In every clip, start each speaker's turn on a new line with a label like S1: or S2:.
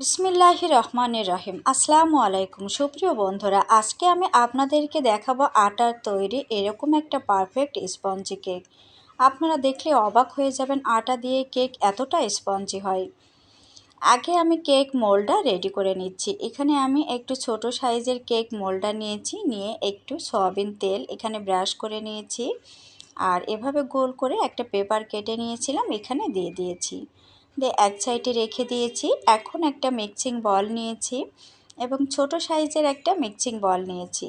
S1: বিসমিল্লাহ রহমানের রহিম। আসসালামু আলাইকুম। সুপ্রিয় বন্ধুরা, আজকে আমি আপনাদেরকে দেখাবো আটার তৈরি এরকম একটা পারফেক্ট স্পঞ্জি কেক আপনারা দেখলে অবাক হয়ে যাবেন আটা দিয়ে কেক এতটা স্পঞ্জি হয়। আগে আমি কেক মোল্ডটা রেডি করে নিচ্ছি। এখানে আমি একটু ছোট সাইজের কেক মোল্ডটা নিয়েছি, নিয়ে একটু সয়াবিন তেল এখানে ব্রাশ করে নিয়েছি। আর এভাবে গোল করে একটা পেপার কেটে নিয়েছিলাম, এখানে দিয়ে দিয়েছি। দিয়ে এক সাইডে রেখে দিয়েছি। এখন একটা মিক্সিং বল নিয়েছি এবং ছোট সাইজের একটা মিক্সিং বল নিয়েছি।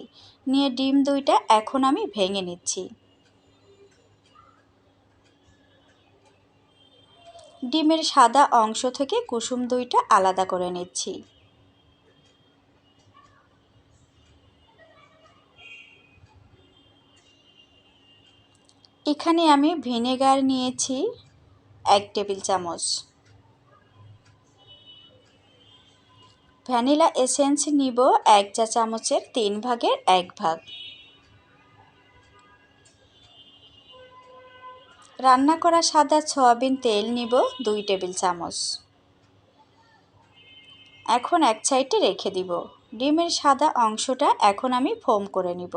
S1: নিয়ে ডিম দুইটা এখন আমি ভেঙে নিচ্ছি। ডিমের সাদা অংশ থেকে কুসুম দুইটা আলাদা করে নিচ্ছি। এখানে আমি ভিনেগার নিয়েছি এক টেবিল চামচ। ভ্যানিলা এসেন্স নিব এক চা চামচের তিন ভাগের এক ভাগ। রান্না করা সাদা সয়াবিন তেল নিব দুই টেবিল চামচ। এখন এক সাইডে রেখে দিব। ডিমের সাদা অংশটা এখন আমি ফোম করে নিব।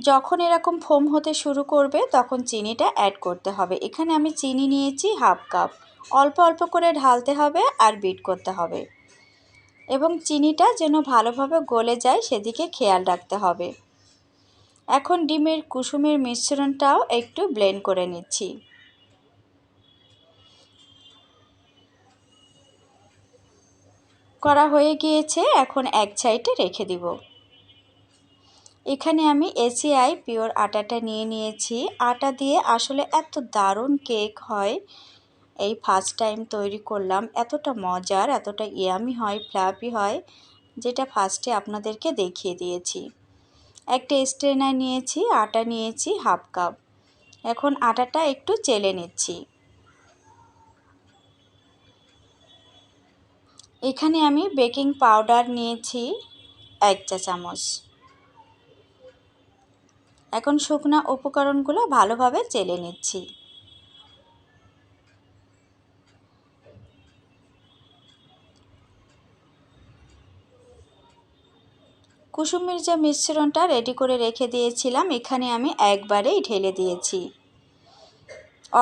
S1: যখন এরকম ফোম হতে শুরু করবে, তখন চিনিটা অ্যাড করতে হবে। এখানে আমি চিনি নিয়েছি হাফ কাপ অল্প অল্প করে ঢালতে হবে আর বিট করতে হবে। এবং চিনিটা যেন ভালোভাবে গলে যায়, সেদিকে খেয়াল রাখতে হবে। এখন ডিমের কুসুমের মিশ্রণটাও একটু ব্লেন্ড করে নিচ্ছি। করা হয়ে গিয়েছে, এখন এক সাইডে রেখে দিব। এখানে আমি এসিআই পিওর আটাটা নিয়ে নিয়েছি। আটা দিয়ে আসলে এত দারুণ কেক হয়। এই ফার্স্ট টাইম তৈরি করলাম। এতটা মজার, এতটা ইয়ামি হয় ফ্লাপি হয়, যেটা ফার্স্টে আপনাদেরকে দেখিয়ে দিয়েছি। একটা স্ট্রেনার নিয়েছি, আটা নিয়েছি হাফ কাপ এখন আটাটা একটু চেলে নিচ্ছি। এখানে আমি বেকিং পাউডার নিয়েছি এক চা চামচ। এখন শুকনা উপকরণগুলো ভালোভাবে চেলে নিচ্ছি। কুসুমের যে মিশ্রণটা রেডি করে রেখে দিয়েছিলাম, এখানে আমি একবারেই ঢেলে দিয়েছি।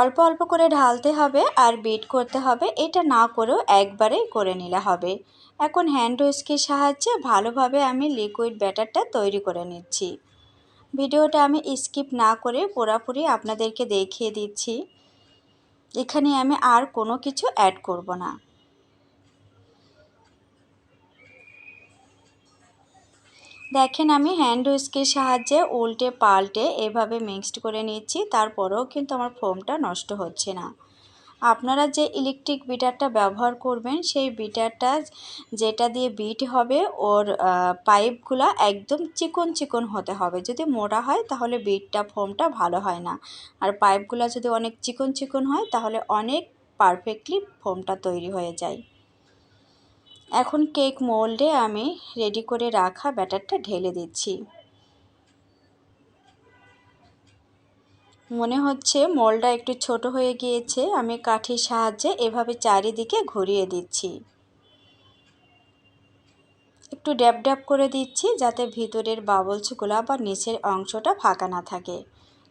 S1: অল্প অল্প করে ঢালতে হবে আর বিট করতে হবে, এটা না করেও একবারেই করে নিলে হবে। এখন হ্যান্ড উইস্কের সাহায্যে ভালোভাবে আমি লিকুইড ব্যাটারটা তৈরি করে নিচ্ছি। ভিডিওটা আমি স্কিপ না করে পুরাপুরি আপনাদেরকে দেখিয়ে দিচ্ছি। এখানে আমি আর কোনো কিছু অ্যাড করব না। দেখেন আমি হ্যান্ড উইস্কের সাহায্যে উল্টে পাল্টে এভাবে মিক্সড করে নিচ্ছি, তারপরেও কিন্তু আমার ফোমটা নষ্ট হচ্ছে না। আপনারা যে ইলেকট্রিক বিটারটা ব্যবহার করবেন, সেই বিটারটা যেটা দিয়ে বিট হবে, ওর পাইপগুলো একদম চিকন চিকন হতে হবে। যদি মোটা হয়, তাহলে বিটটা ফোমটা ভালো হয় না। আর পাইপগুলো যদি অনেক চিকন চিকন হয়, তাহলে অনেক পারফেক্টলি ফোমটা তৈরি হয়ে যায়। এখন কেক মোল্ডে আমি রেডি করে রাখা ব্যাটারটা ঢেলে দিচ্ছি। মনে হচ্ছে মলটা একটু ছোট হয়ে গিয়েছে, আমি কাঠির সাহায্যে এভাবে চারিদিকে ঘুরিয়ে দিচ্ছি। একটু ড্যাব ড্যাব করে দিচ্ছি যাতে ভিতরের বাবলসগুলো বা নিচের অংশটা ফাঁকা না থাকে।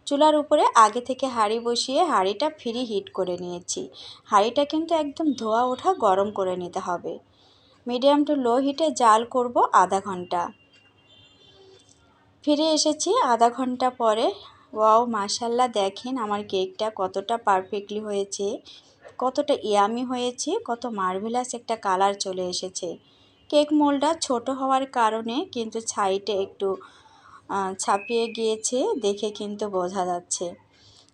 S1: চুলার উপরে আগে থেকে হাঁড়ি বসিয়ে হাঁড়িটা ফ্রি হিট করে নিয়েছি। হাঁড়িটা কিন্তু একদম ধোয়া ওঠা গরম করে নিতে হবে। মিডিয়াম টু লো হিটে জাল করব আধা ঘণ্টা। ফিরে এসেছি আধা ঘণ্টা পরে ওয়াও, মাশাল্লাহ, দেখেন আমার কেকটা কতটা পারফেক্টলি হয়েছে, কতটা ইয়ামি হয়েছে, কত মার্ভেলাস একটা কালার চলে এসেছে। কেক মোলটা ছোট হওয়ার কারণে কিন্তু ছাইটে একটু ছাপিয়ে গিয়েছে, দেখে কিন্তু বোঝা যাচ্ছে।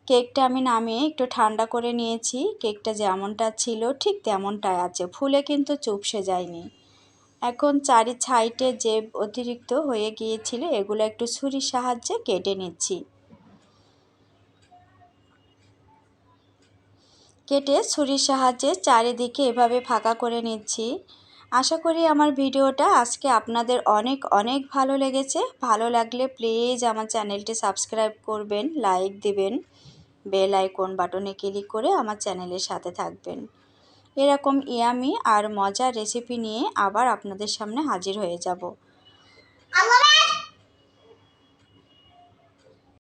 S1: কেকটা আমি নামিয়ে একটু ঠান্ডা করে নিয়েছি, কেকটা যেমনটা ছিল ঠিক তেমনটাই আছে, ফুলে কিন্তু চুপসে যায়নি। এখন চারি ছাইটে যে অতিরিক্ত হয়ে গিয়েছিল, এগুলো একটু ছুরির সাহায্যে কেটে নিচ্ছি। কেটে ছুরির সাহায্যে চারিদিকে এভাবে ফাঁকা করে নিচ্ছি। আশা করি আমার ভিডিওটা আজকে আপনাদের অনেক অনেক ভালো লেগেছে। ভালো লাগলে প্লিজ আমার চ্যানেলটি সাবস্ক্রাইব করবেন, লাইক দিবেন, বেল আইকন বাটনে ক্লিক করে আমার চ্যানেলের সাথে থাকবেন। এরকম ইয়ামি আর মজার রেসিপি নিয়ে আবার আপনাদের সামনে হাজির হয়ে যাব।